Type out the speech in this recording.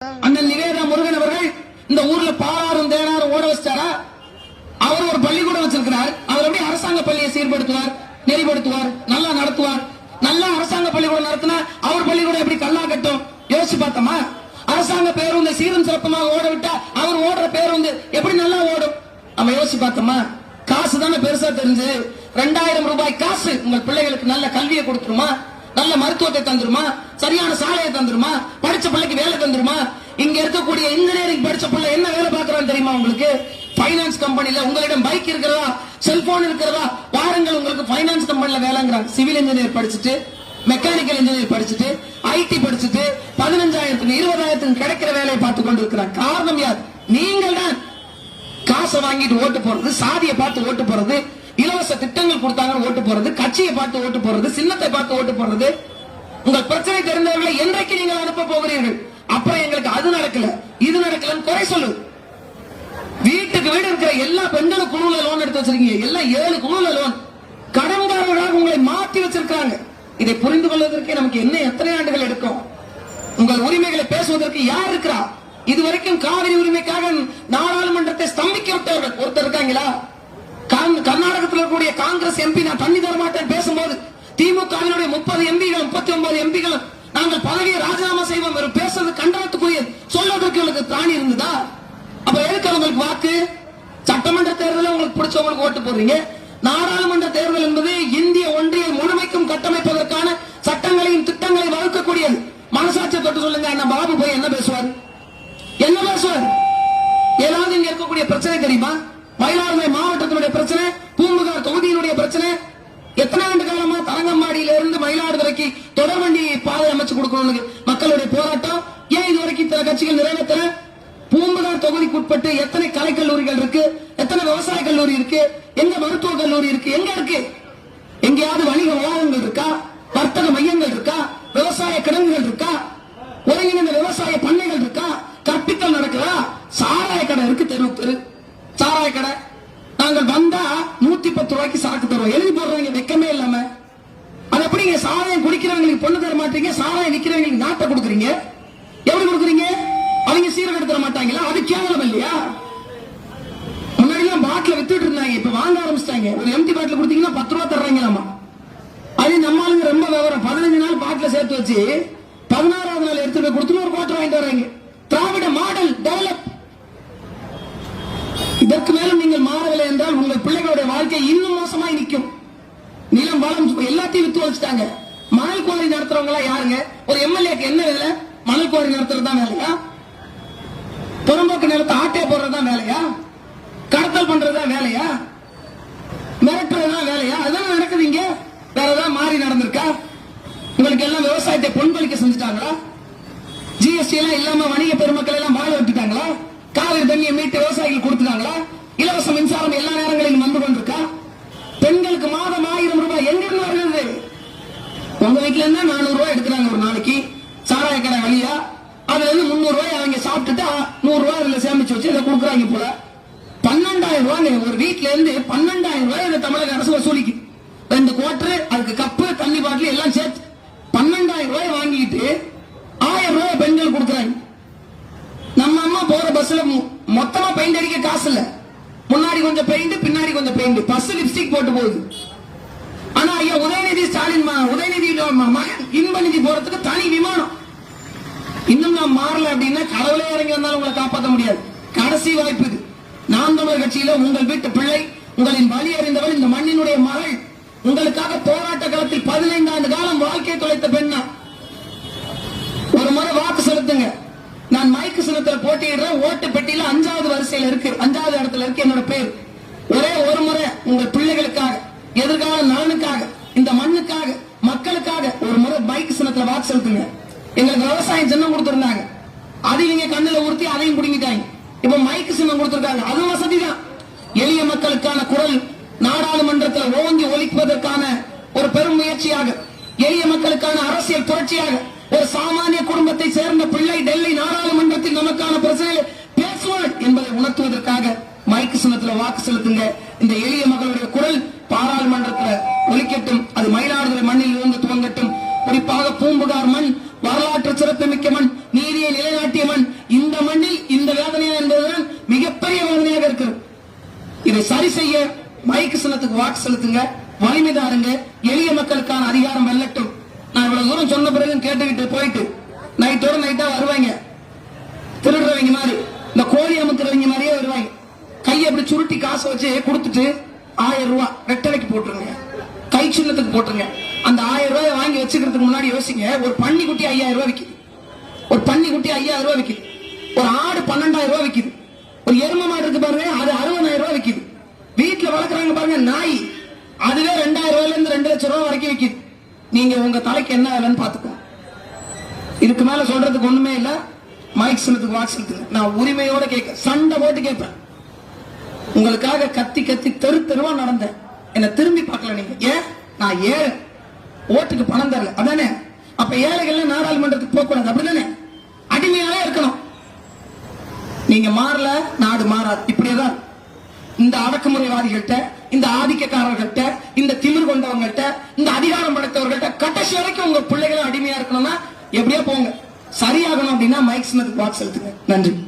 அண்ணன் நிவேதா முருகன் அவர்கள் இந்த ஊர்ல பாலாறும் தேனாரும் ஓட வச்சாரா அவர் ஒரு பள்ளிக்கூடம் வச்சிருக்கிறார். அவர் எப்படி அரசாங்க பள்ளியை சீர்படுத்துவார் நெறிப்படுத்துவார் நல்லா நடத்துவார்? நல்லா அரசாங்க பள்ளிக்கூடம் நடத்தினா அவர் பள்ளிக்கூடம் எப்படி கல்லா கட்டும்? யோசிச்சு பார்த்தோமா? அரசாங்க பேருந்து சீரும் சிறப்பமாக ஓட விட்டா அவர் ஓடுற பேருந்து எப்படி நல்லா ஓடும்? நம்ம யோசிச்சு பார்த்தோமா? காசு தானே பெருசா தெரிஞ்சு. ரெண்டாயிரம் ரூபாய் காசு உங்கள் பிள்ளைகளுக்கு நல்ல கல்வியை கொடுத்துருமா? நல்ல மருத்துவத்தை தந்துருமா? சரியான சாலையை தந்துருமா? படிச்ச பிள்ளைக்கு வேலை தந்துருமா? இங்க இருக்கக்கூடிய இன்ஜினியரிங் படிச்ச பிள்ளை என்ன வேலை பாக்குறான்னு தெரியுமா உங்களுக்கு? பைனான்ஸ் கம்பெனில உங்களிடம் பைக் இருக்கிறதா? செல்போன் இருக்கிறதா? வாருங்கள் உங்களுக்கு பைனான்ஸ் கம்பெனில வேலைங்கிறாங்க. சிவில் இன்ஜினியர் படிச்சுட்டு மெக்கானிக்கல் இன்ஜினியர் படிச்சுட்டு ஐடி படிச்சுட்டு பதினஞ்சாயிரத்துக்கு இருபதாயிரத்துக்கு கிடைக்கிற வேலையை பார்த்து கொண்டு இருக்கிறார் காரணம் யார்? நீங்கள் தான் காசை வாங்கிட்டு ஓட்டு போறது சாதியை பார்த்து ஓட்டு போறது இலவச திட்டங்கள் கொடுத்தாங்கன்னு ஓட்டு போறது கட்சியை பார்த்து ஓட்டு போறது சின்னத்தை பார்த்து ஓட்டு போறது உங்கள் பிரச்சனை தெரிந்தவர்களை என்றைக்கு நீங்கள் அனுப்ப போகிறீர்கள்? அப்புறம் எங்களுக்கு அது நடக்கல இது நடக்கலன்னு குறை சொல்லு. வீட்டுக்கு வீடு இருக்கிற எல்லா பெண்களும் குழுல லோன் எடுத்து வச்சிருக்கீங்க. எல்லாம் ஏழு குழுல லோன் கடன்காரர்களாக உங்களை மாற்றி வச்சிருக்காங்க இதை புரிந்து கொள்வதற்கு நமக்கு என்ன எத்தனை ஆண்டுகள் எடுக்கும்? உங்கள் உரிமைகளை பேசுவதற்கு யார் இருக்கிறா? இதுவரைக்கும் காவிரி உரிமைக்காக நாடாளுமன்றத்தை ஸ்தம்பிக்க விட்டவர்கள். ஒருத்தர் இருக்காங்களா? கர்நாடகத்தில் இருக்கக்கூடிய காங்கிரஸ் எம்பி நான் தண்ணி தரமாட்டேன் பேசும்போது திமுகவினுடைய முப்பது எம்பிகள் முப்பத்தி ஒன்பது எம்பிகள் நாங்கள் பதவியை ராஜினாமா செய்வோம் இவர் பேசுறது கண்டனத்துக்குரியது. சொல்வதற்கு உங்களுக்கு திராணி இருந்ததா? அப்ப எதுக்கு உங்களுக்கு வாக்கு? சட்டமன்ற தேர்தலில் உங்களுக்கு பிடிச்சவங்களுக்கு ஓட்டு போடுறீங்க. நாடாளுமன்ற தேர்தல் என்பது இந்திய ஒன்றிய முழுமைக்கும் கட்டமைப்பதற்கான சட்டங்களையும் திட்டங்களையும் வகுக்கக்கூடியது. மனசாட்சியை தொட்டு சொல்லுங்க அண்ணா பாபு போய் என்ன பேசுவார்? என்ன பேசுவார்? ஏதாவது இங்க இருக்கக்கூடிய பிரச்சனை தெரியுமா? மயிலாடுதுறை மாவட்டத்தினுடைய பிரச்சனை பூம்புகார் தொகுதியினுடைய பிரச்சனை. எத்தனை ஆண்டு காலமா தரங்கம்பாடியில இருந்து மயிலாடுதுறைக்கு தொடர்வண்டி பாதை அமைச்சு கொடுக்கணும்னு மக்களுடைய போராட்டம். ஏன் இது வரைக்கும் இத்தனை கட்சிகள் நிறைவேற்ற பூம்புகார் தொகுதிக்கு உட்பட்டு எத்தனை கலை கல்லூரிகள் இருக்கு? எத்தனை விவசாய கல்லூரி இருக்கு? எங்க மருத்துவ கல்லூரி இருக்கு? எங்க இருக்கு? எங்கேயாவது வணிக வளாகங்கள் இருக்கா வர்த்தக மையங்கள் இருக்கா விவசாய கிடங்குகள் இருக்கா ஒருங்கிணைந்த விவசாய பண்ணைகள் இருக்கா கற்பித்தல் நடக்குதா சாராய கடை இருக்கு தெரு தெரு சாராய கடை நாங்கள் வந்தா நூத்தி பத்து ரூபாய்க்கு தருவோம் எழுதி போடுறவங்க வெக்கமே இல்லாம. அது எப்படிங்க சாராயம் குடிக்கிறவங்களுக்கு பொண்ணு தர மாட்டீங்க? சாராயம் விற்கிறவங்களுக்கு நாட்டை கொடுக்குறீங்க? எப்படி கொடுக்குறீங்க? அவங்க சீரகடு தர மாட்டாங்களா? அது கேவலம் இல்லையா? முன்னாடி எல்லாம் பாட்டில வித்துட்டு இருந்தாங்க. இப்ப வாங்க ஆரம்பிச்சிட்டாங்க. ஒரு எம்டி பாட்டில் கொடுத்தீங்கன்னா பத்து ரூபா தர்றாங்களாமா? அது நம்ம ஆளுங்க ரொம்ப விவரம். பதினஞ்சு நாள் பாட்டில சேர்த்து வச்சு பதினாறாவது நாள் எடுத்துட்டு போய் கொடுத்து ஒரு குவார்டர் வாங்கிட்டு வர்றாங்க. திராவிட மாடல் இதற்கு மேலும் நீங்கள் மாறவில்லை என்றால் உங்கள் பிள்ளைகளுடைய வாழ்க்கை இன்னும் மோசமாய் நிற்கும். நிலம் வளம் எல்லாத்தையும் வித்து வச்சுட்டாங்க மணல் குவாரி நடத்துறவங்க எல்லாம் யாருங்க? ஒரு எம்எல்ஏக்கு என்ன வேலை? மணல் குவாரி நடத்துறது தான் வேலையா? புறம்போக்கு நிலத்தை ஆட்டே போடுறது தான் வேலையா? கடத்தல் பண்றது தான் வேலையா? மிரட்டுறது தான் வேலையா? அதான் நடக்குது இங்க. வேற ஏதாவது மாறி நடந்திருக்கா? உங்களுக்கு எல்லாம் விவசாயத்தை பொன்பளிக்க செஞ்சுட்டாங்களா? ஜிஎஸ்டி எல்லாம் இல்லாம வணிக பெருமக்கள் எல்லாம் வாழ விட்டுட்டாங்களா? காவிரி தண்ணியை மீட்டு விவசாயிகள் கொடுத்துட்டாங்களா? இலவச மின்சாரம் எல்லா நேரங்களிலும் வந்து கொண்டிருக்கா? பெண்களுக்கு மாதம் ஆயிரம் ரூபாய் எங்கிருந்து வருகிறது? உங்க வீட்டுல இருந்தா நானூறு ரூபாய் எடுக்கிறாங்க ஒரு நாளைக்கு. சாராய கடை வழியா. அதுல இருந்து முந்நூறு ரூபாய் அவங்க சாப்பிட்டுட்டு நூறு ரூபாய் அதுல சேமிச்சு வச்சு இதை கொடுக்குறாங்க போல. பன்னெண்டாயிரம் ரூபாய் ஒரு வீட்டுல இருந்து பன்னெண்டாயிரம் ரூபாய் இந்த தமிழக அரசு வசூலிக்கு. ரெண்டு குவார்டர் அதுக்கு கப்பு தண்ணி பாட்டில் எல்லாம் சேர்த்து பன்னெண்டாயிரம் ரூபாய் வாங்கிட்டு ஆயிரம் ரூபாய் பெண்கள் கொடுக்குறாங்க. போற பஸ்ல மொத்தமா பெயிண்ட் அடிக்க காசு இல்ல. முன்னாடி கொஞ்சம் பெயிண்ட் பின்னாடி கொஞ்சம் பெயிண்ட் பஸ் லிப்ஸ்டிக் போட்டு போகுது. ஆனா ஐயா உதயநிதி ஸ்டாலின் உதயநிதி இன்பநிதி போறதுக்கு தனி விமானம். இன்னும் நான் மாறல அப்படின்னா கடவுளே இறங்கி வந்தாலும் உங்களை காப்பாற்ற முடியாது. கடைசி வாய்ப்பு இது. நாம் தமிழர் கட்சியில உங்கள் வீட்டு பிள்ளை உங்களின் வழி அறிந்தவள் இந்த மண்ணினுடைய மகள். உங்களுக்காக போராட்ட காலத்தில் பதினைந்து ஆண்டு காலம் வாழ்க்கையை தொலைத்த பெண்ணா. ஒரு முறை வாக்கு செலுத்துங்க. நான் மைக்கு சின்னத்துல போட்டியிடுறேன். ஓட்டு பெட்டியில அஞ்சாவது வரிசையில இருக்கு. அஞ்சாவது இடத்துல இருக்கு என்னோட பேர். ஒரே ஒரு முறை உங்க பிள்ளைகளுக்காக எதிர்கால நலனுக்காக இந்த மண்ணுக்காக மக்களுக்காக ஒரு முறை பைக் சின்னத்துல வாக்கு செலுத்துங்க. எங்களுக்கு விவசாயம் சின்னம் கொடுத்திருந்தாங்க. அது இவங்க கண்ணுல உறுத்தி அதையும் குடிங்கிட்டாங்க இப்ப மைக்கு சின்னம் கொடுத்திருக்காங்க. அது வசதி தான். எளிய மக்களுக்கான குரல் நாடாளுமன்றத்தில் ஓங்கி ஒலிப்பதற்கான ஒரு பெரும் முயற்சியாக எளிய மக்களுக்கான அரசியல் புரட்சியாக ஒரு சாமானிய குடும்பத்தை சேர்ந்த பிள்ளை டெல்லி நாடாளுமன்றத்தில் நமக்கான பிரச்சனைகளை பேசுவாள் என்பதை உணர்த்துவதற்காக மைக்கு சின்னத்துல வாக்கு செலுத்துங்க இந்த எளிய மக்களுடைய குரல் பாராளுமன்றத்தில் ஒலிக்கட்டும் அது மயிலாடுதுறை மண்ணில் இருந்து துவங்கட்டும் குறிப்பாக பூம்புகார் மண் வரலாற்று சிறப்புமிக்க மண் நீதியை நிலைநாட்டிய மண். இந்த மண்ணில் இந்த வேதனையா என்பதுதான் மிகப்பெரிய வேதனையாக இருக்கிறது. இதை சரி செய்ய மைக்கு சின்னத்துக்கு வாக்கு செலுத்துங்க வலிமை தாருங்க எளிய மக்களுக்கான அதிகாரம் வெல்லட்டும். நான் இவ்வளவு தூரம் சொன்ன பிறகு கேட்டுக்கிட்டு போயிட்டு நைட்டோட நைட்டா வருவாங்க. திருடுறவங்க மாதிரி இந்த கோழி அமுத்துறவங்க மாதிரியே வருவாங்க. கையை அப்படி சுருட்டி காசை வச்சு கொடுத்துட்டு ஆயிரம் ரூபாய் ரெட்டலைக்கு போட்டுருங்க. கை சின்னத்துக்கு போட்டுருங்க. அந்த ஆயிரம் ரூபாய் வாங்கி வச்சுக்கிறதுக்கு முன்னாடி யோசிங்க ஒரு பன்னி குட்டி ஐயாயிரம் ரூபாய் விற்கிது ஒரு பன்னி குட்டி ஐயாயிரம் ரூபாய் விற்கிது ஒரு ஆடு பன்னெண்டாயிரம் ரூபாய் விற்கிது ஒரு எரும மாடு இருக்கு பாருங்க அது அறுபதாயிரம் ரூபாய் விற்கிது வீட்டுல வளர்க்குறாங்க பாருங்க நாய். அதுவே ரெண்டாயிரம் ரூபாயில இருந்து ரெண்டு லட்சம் ரூபாய் வரைக்கும் விற்கிது நீங்க உங்க தலைக்கு என்ன வேலைன்னு பாத்துக்கோ இதுக்கு மேல சொல்றதுக்கு ஒண்ணுமே இல்ல. மைக் சின்னத்துக்கு வாக்கு செலுத்துங்க நான் உரிமையோட கேட்க சண்டை போட்டு கேட்பேன். உங்களுக்காக கத்தி கத்தி தெரு தெருவா நடந்தேன். என்ன திரும்பி பார்க்கல நீங்க. ஏன்? நான் ஏழு ஓட்டுக்கு பணம் தரல. அதானே? அப்ப ஏழைகள் நாடாளுமன்றத்துக்கு போக கூடாது அப்படிதானே? அடிமையாவே இருக்கணும். நீங்க மாறல நாடு மாறாது. இப்படியேதான். இந்த அடக்குமுறைவாதிகள்கிட்ட இந்த ஆதிக்கக்காரர்கள்ட்ட இந்த திமிர் கொண்டவங்கள்ட்ட இந்த அதிகாரம் படைத்தவர்கள்ட்ட கடைசி வரைக்கும் உங்க பிள்ளைகளும் அடிமையா இருக்கணும்னா எப்படியோ போங்க. சரியாகணும் அப்படின்னா மைக் சின்னத்துக்கு பாக்ஸ் செலுத்துங்க நன்றி.